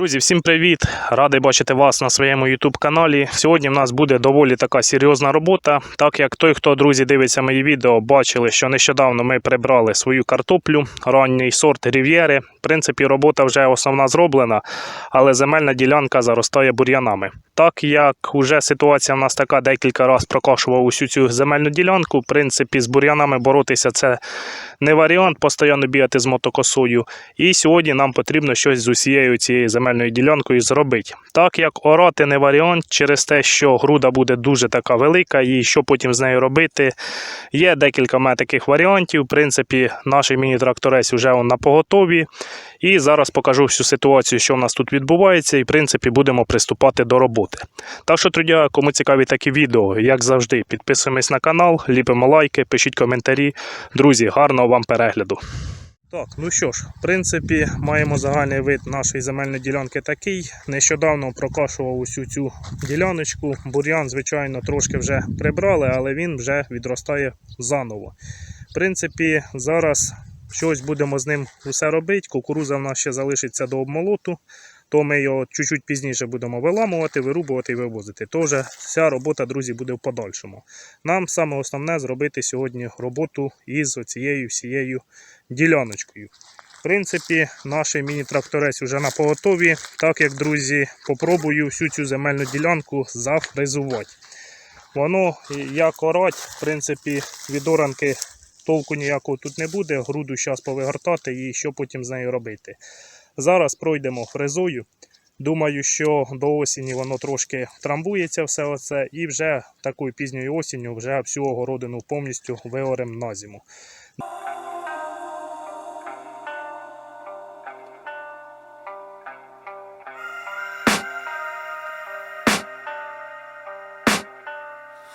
Друзі, всім привіт! Радий бачити вас на своєму YouTube каналі. Сьогодні в нас буде доволі така серйозна робота, так як той, хто друзі дивиться мої відео, бачили, що нещодавно ми прибрали свою картоплю, ранній сорт Рів'єри. В принципі, робота вже основна зроблена, але земельна ділянка заростає бур'янами. Так як вже ситуація в нас така декілька разів прокашував усю цю земельну ділянку, в принципі, з бур'янами боротися це не варіант, постійно бігати з мотокосою. І сьогодні нам потрібно щось з усією цією земельною ділянкою зробити. Так як орати не варіант, через те, що груда буде дуже така велика, і що потім з нею робити. Є декілька таких варіантів. В принципі, наш міні-тракторець вже на поготові. І зараз покажу всю ситуацію, що в нас тут відбувається, і в принципі будемо приступати до роботи. Так що, друзі, кому цікаві такі відео, як завжди, підписуємось на канал, ліпимо лайки, пишіть коментарі. Друзі, гарного вам перегляду. Так, ну що ж, в принципі, маємо загальний вид нашої земельної ділянки такий. Нещодавно прокашував усю цю діляночку. Бур'ян, звичайно, трошки вже прибрали, але він вже відростає заново. В принципі, зараз щось будемо з ним усе робити. Кукуруза в нас ще залишиться до обмолоту, то ми його чуть-чуть пізніше будемо виламувати, вирубувати і вивозити. Тож вся робота, друзі, буде в подальшому. Нам саме основне зробити сьогодні роботу із оцією всією діляночкою. В принципі, наш міні-тракторець вже на поготові. Так як, друзі, попробую всю цю земельну ділянку зафрезувати. Воно як орать, в принципі, від оранки толку ніякого тут не буде. Груду зараз повигортати і що потім з нею робити. Зараз пройдемо фрезою. Думаю, що до осені воно трошки трамбується все оце, і вже такою пізньою осінню вже всю огородину повністю виорем на зиму.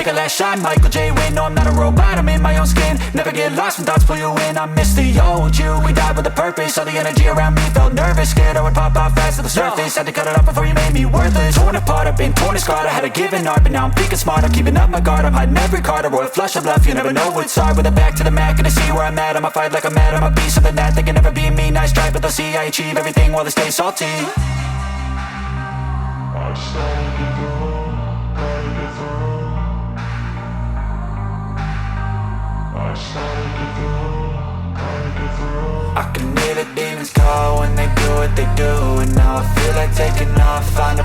Take a last shot, Michael J. Win No, I'm not a robot, I'm in my own skin. Never get lost when thoughts pull you in. I miss the old you, we died with a purpose. All the energy around me felt nervous. Scared I would pop out fast to the surface. Had to cut it off before you made me worthless. Torn apart, I've been torn and scarred. I had a given art, but now I'm thinking smart. I'm keeping up my guard, I'm hiding every card. A royal flush of love, you never know what's hard. With a back to the mat, gonna see where I'm at. I'ma fight like I'm mad, I'ma be something that They can never be me, nice try But they'll see I achieve everything while they stay salty. I just I can hear the demons call when they do what they do And now I feel like taking off, find a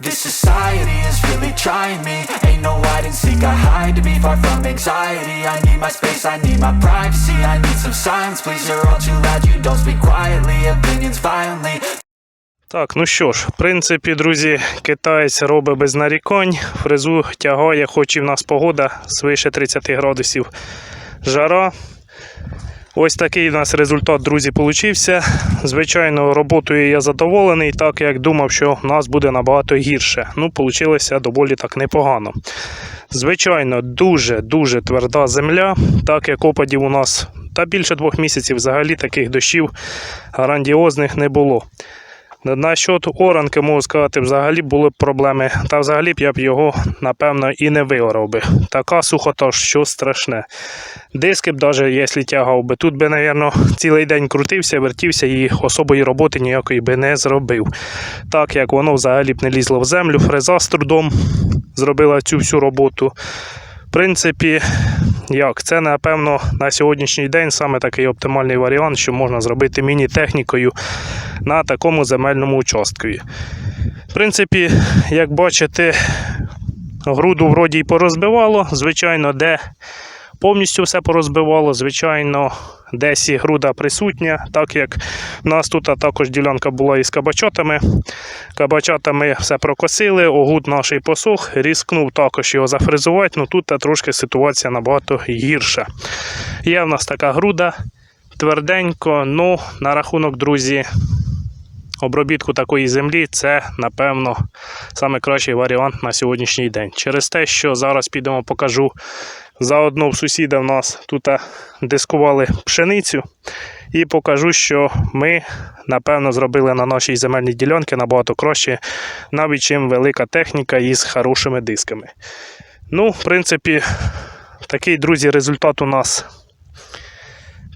this society is really trying me Ain't no hide and seek, I hide to be far from anxiety I need my space, I need my privacy I need some silence, please, you're all too loud You don't speak quietly, opinions violently Так, ну що ж, в принципі, друзі, китаєць робить без нарікань, фрезу тягає, хоч і в нас погода свише 30 градусів жара. Ось такий у нас результат, друзі, получився. Звичайно, роботою я задоволений, так як думав, що в нас буде набагато гірше. Ну, получилося доволі так непогано. Звичайно, дуже-дуже тверда земля, так як опадів у нас та більше двох місяців взагалі таких дощів грандіозних не було. Насчет оранки, можу сказати, взагалі були б проблеми. Та взагалі б я б його, напевно, і не виорав би. Така сухота, що страшне. Диски б, навіть якщо тягав би, тут би, напевно, цілий день крутився, вертівся і особої роботи ніякої би не зробив. Так як воно взагалі б не лізло в землю, фреза з трудом зробила цю всю роботу. В принципі, як це напевно на сьогоднішній день саме такий оптимальний варіант, що можна зробити міні-технікою на такому земельному участку. В принципі, як бачите, груду вроді й порозбивало. Звичайно, де повністю все порозбивало, звичайно, десь і груда присутня, так як в нас тут також ділянка була із кабачатами. Кабачатами все прокосили, огуд наш посох, різкнув також його зафрезувати, ну тут трошки ситуація набагато гірша. Є в нас така груда, тверденько, ну на рахунок, друзі, обробітку такої землі це, напевно, найкращий варіант на сьогоднішній день. Через те, що зараз підемо покажу. Заодно в сусіда в нас тут дискували пшеницю. І покажу, що ми, напевно, зробили на нашій земельній ділянці набагато краще, навіть чим велика техніка із хорошими дисками. Ну, в принципі, такий, друзі, результат у нас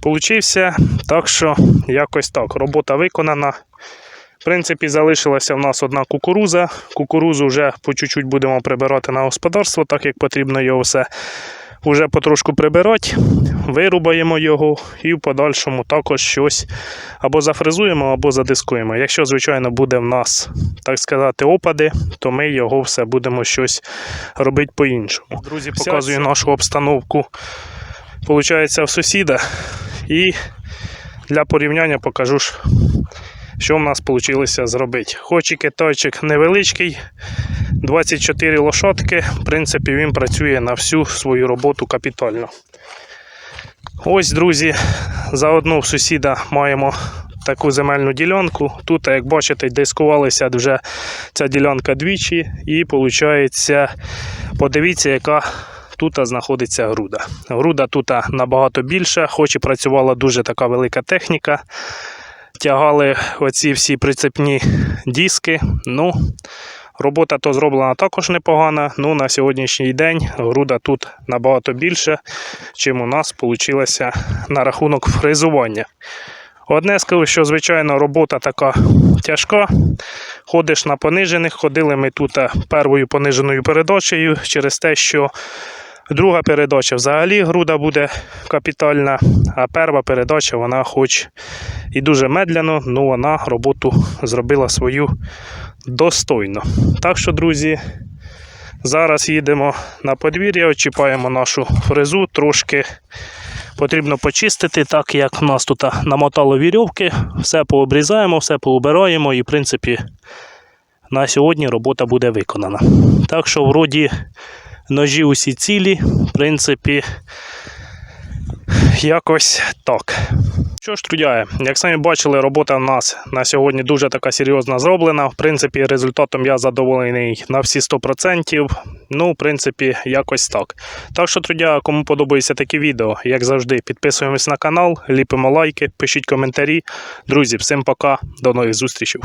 получився. Так що, якось так. Робота виконана. В принципі, залишилася в нас одна кукуруза. Кукурузу вже по чуть-чуть будемо прибирати на господарство, так як потрібно його все вже потрошку прибирати. Вирубаємо його і в подальшому також щось або зафрезуємо, або задискуємо. Якщо, звичайно, буде в нас, так сказати, опади, то ми його все будемо щось робити по-іншому. Друзі, показую нашу обстановку. Получається в сусіда. І для порівняння покажу, ж, що в нас вийшло зробити. Хоч і китайчик невеличкий, 24 лошадки, в принципі, він працює на всю свою роботу капітально. Ось, друзі, заодно в сусіда маємо таку земельну ділянку. Тут, як бачите, дискувалися вже ця ділянка двічі, і виходить, подивіться, яка тут знаходиться груда. Груда тут набагато більша, хоч і працювала дуже така велика техніка. Тягали оці всі прицепні диски. Ну, Робота то зроблена також непогана. Ну, на сьогоднішній день груда тут набагато більше, чим у нас вийшло на рахунок фрезування. Одне скажу, що звичайно робота така тяжка. Ходиш на понижених, ходили ми тут е, первою пониженою передачею через те, що друга передача взагалі груда буде капітальна, а перша передача вона хоч і дуже медляно, але вона роботу зробила свою достойно. Так що, друзі, зараз їдемо на подвір'я, очіпаємо нашу фрезу, трошки потрібно почистити, так як в нас тут намотало вірьовки, все пообрізаємо, все поубираємо і, в принципі, на сьогодні робота буде виконана. Так що, вроді, ножі усі цілі, в принципі, якось так. Що ж, трудяє, як самі бачили, робота в нас на сьогодні дуже така серйозна зроблена. В принципі, результатом я задоволений на всі 100%. Ну, в принципі, якось так. Так що, трудя, кому подобаються такі відео, як завжди, підписуємось на канал, ліпимо лайки, пишіть коментарі. Друзі, всім пока, до нових зустрічей.